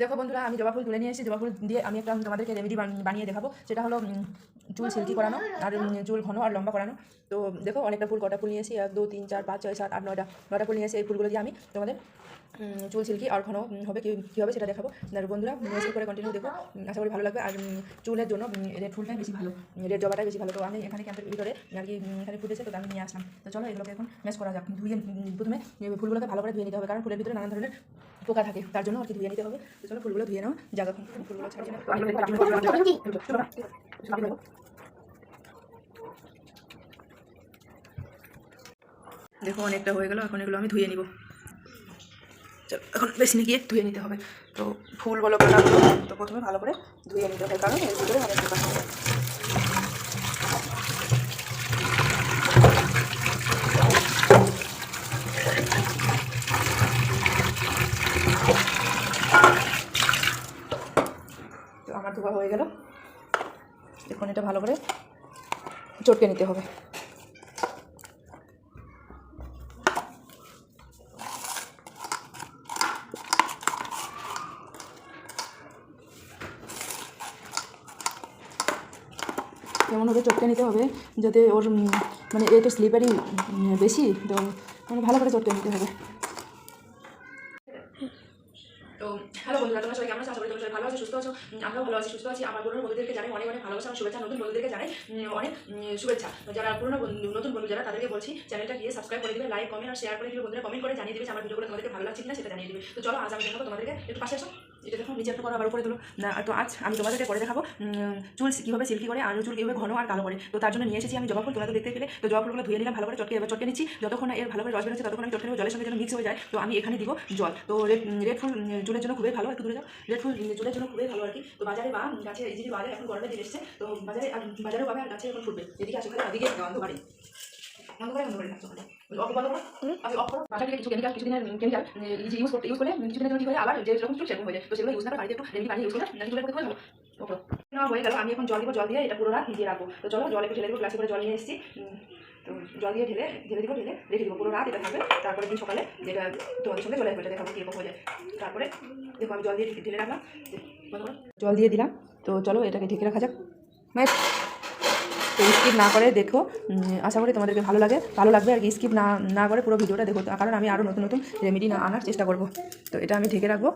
দেখো বন্ধুরা, আমি জবা ফুল তুলে নিয়ে এসেছি। জবা ফুল দিয়ে আমি একটা তোমাদেরকে রেমেডি বানিয়ে দেখাবো। সেটা হলো চুল সিল্কি করানো আর চুল ঘন আর লম্বা করানো। তো দেখো, অনেকটা ফুল, কটা ফুল নিয়ে এসেছি। এক, দু, তিন, চার, পাঁচ, ছয়, সাত, আট, নয়টা নয়টা ফুল নিয়ে এসে এই ফুলগুলো দিয়ে আমি তোমাদের চুল সিল্কি আর ঘন হবে কী কী হবে সেটা দেখাবো? আর বন্ধুরা মেসেজ করে কন্টিনিউ দেখো। আশা করি ভালো লাগবে। আর চুলের জন্য রেড ফুলটাই বেশি ভালো। রেড জবাটাই বেশি ভালো। তো আমি এখানে ক্যাম্পের ভিতরে আর কি এখানে ফুটেছে তো আমি নিয়ে আসলাম। তো চলো এগুলোকে এখন ম্যাচ করা যাক। ধুয়ে প্রথমে ফুলগুলোকে ভালো করে ধুয়ে নিতে হবে। কারণ ফুলের ভিতরে নানান ধরনের পোকা থাকে। তার জন্য আর কি ধুয়ে নিতে হবে। তো চলো ফুলগুলো ধুয়ে নাও। এখন ফুলগুলো ছাড়িয়ে নাও। দেখো অনেকটা হয়ে গেল। এখন এগুলো আমি ধুয়ে নিব। চলো, এখন বেসিনে গিয়ে ধুয়ে নিতে হবে। তো ফুল বলো কাটা, তো প্রথমে ভালো করে ধুয়ে নিতে হবে, কারণ এর ভিতরে অনেক থাকে তো আমার ধোয়া হয়ে গেল। এখন এটা ভালো করে চটকে নিতে হবে। কেমনভাবে চটকে নিতে হবে যাতে ওর মানে এ তো স্লিপারি বেশি, তো মানে ভালো করে চটকে নিতে হবে। তো হ্যালো বন্ধুরা, তোমরা সবাই কেমন আছো? আশা করি তোমরা সবাই ভালো আছো, সুস্থ আছো। আমরাও ভালো আছি, সুস্থ আছি। আমার পুরনো বন্ধুদেরকে জানাই অনেক অনেক ভালোবাসা, শুভেচ্ছা, নতুন বন্ধুদেরকে জানাই অনেক শুভেচ্ছা। যারা পুরনো নতুন বন্ধু যারা, তাদেরকে বলছি চ্যানেলটা গিয়ে সাবস্ক্রাইব করে দিবে লাইক কমেন্ট আর শেয়ার করে দিবে। বন্ধুরা কমেন্ট করে জানিয়ে দিবে আমার ভিডিওগুলো তোমাদেরকে ভালো লাগছে কিনা, সেটা জানিয়ে দিবে। তো চলো, আজ আমি দেখাবো তোমাদেরকে। একটু পাশে আসো এটা দেখো নিচে একটা করো আবার করে না, তো আজ আমি তোমাদেরকে করে দেখাবো চুল কীভাবে সিল্কি করে, আর চুল কীভাবে ঘন আর কালো করে। তো তার জন্য নিয়ে এসেছি আমি জবা ফুল, তোমরা তো দেখতে পেলে। তো জবা ফুলগুলো ধুয়ে নিলাম, ভালো করে চটকে এবার চটকে নিচ্ছি। যতক্ষণ এর ভালো করে রস বেরোচ্ছে, ততক্ষণ আমি চটকে জলের সঙ্গে যেন মিক্স হয়ে যায়। তো আমি এখানে দিব জল। তো রেড রেড ফুল চুলের জন্য খুবই ভালো, একটু দূরে যাও। রেড ফুল চুলের জন্য খুবই ভালো আর কি। তো বাজারে বা গাছে এই যদি বাজারে এখন গরমে দিন এসছে, তো বাজারে, আর বাজারেও পাবে আর গাছে এখন ফুটবে। এদিকে আসো খালি, ওদিকে অন্ধকারে অন্ধকারে। কিছু কেমিক্যাল কিছুদিনের কেমিক্যাল ইউজ করতে ইউজ করলে কিছুদিনের জন্য হয়? আবার যে রকম চুল সেরকম হয়ে যায়। তো সেগুলো ইউজ না করে বাড়িতে একটু রেডি পানি ইউজ করলে চুলের প্রতি ভালো ওকে না হয়ে গেল। আমি এখন জল দিব জল দিয়ে এটা পুরো রাত ভিজিয়ে রাখব। তো চলো জল একটু ঢেলে দেবো গ্লাসে করে জল নিয়ে এসেছি। তো জল দিয়ে ঢেলে ঢেলে দিব ঢেলে রেখে দিব। পুরো রাত এটা থাকবে। তারপরে দিন সকালে যেটা তোমাদের সঙ্গে এটা দেখাবো কীরকম হয়ে যায়। তারপরে দেখো আমি জল দিয়ে ঢেলে রাখলাম। জল দিয়ে দিলাম। তো চলো এটাকে ঢেকে রাখা যাক। তো স্কিপ না করে দেখো। আশা করি তোমাদেরকে ভালো লাগে, ভালো লাগবে আর কি। স্কিপ না না করে পুরো ভিডিওটা দেখো। কারণ আমি আরও নতুন নতুন রেমেডি না আনার চেষ্টা করব। তো এটা আমি ঢেকে রাখব।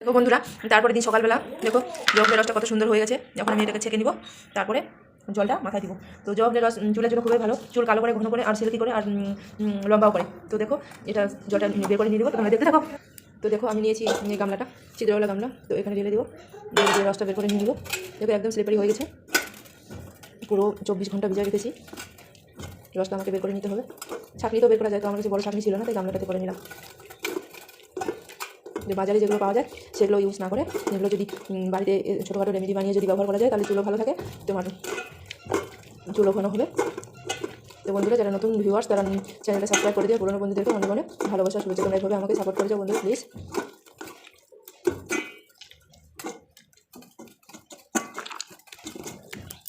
দেখো বন্ধুরা তারপরে দিন সকালবেলা, দেখো জবলের রসটা কত সুন্দর হয়ে গেছে। যখন আমি এটাকে ছেঁকে নিব, তারপরে জলটা মাথায় দিব। তো জবলের রস চুলের জন্য খুবই ভালো। চুল কালো করে, ঘন করে আর সিল্কি করে আর লম্বাও করে। তো দেখো, এটা জলটা বের করে নিয়ে দেবো তোমরা দেখতে থাকো। তো দেখো, আমি নিয়েছি গামলাটা, ছিদ্রওয়ালা গামলা। তো এখানে ঢেলে দেবো। দিয়ে রসটা বের করে নিয়ে নেব। দেখো একদম স্লিপারি হয়ে গেছে। পুরো চব্বিশ ঘণ্টা ভিজা রেখেছি। রসটা আমাকে বের করে নিতে হবে। ছাঁকনি তো বের করা যায়, তো আমার কাছে বড় ছাঁকনি ছিল না, তাই গামলাটাতে করে নিলাম। যে বাজারে যেগুলো পাওয়া যায়, সেগুলো ইউজ না করে, এগুলো যদি বাড়িতে ছোটোখাটো রেমেডি বানিয়ে যদি ব্যবহার করা যায়, তাহলে চুলও ভালো থাকে। তোমার চুলও ঘন হবে। তো বন্ধুরা, যারা নতুন ভিউয়ার্স তারা চ্যানেলটা সাবস্ক্রাইব করে দিয়ে পুরোনো বন্ধুদেরকে মনে মনে ভালোবাসা, শুভেচ্ছা, তোমরা এইভাবে আমাকে সাপোর্ট করে যাও বন্ধু প্লিজ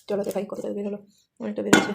চলো দেখাই কতটা বের হলো অনেকটা বের হয়েছে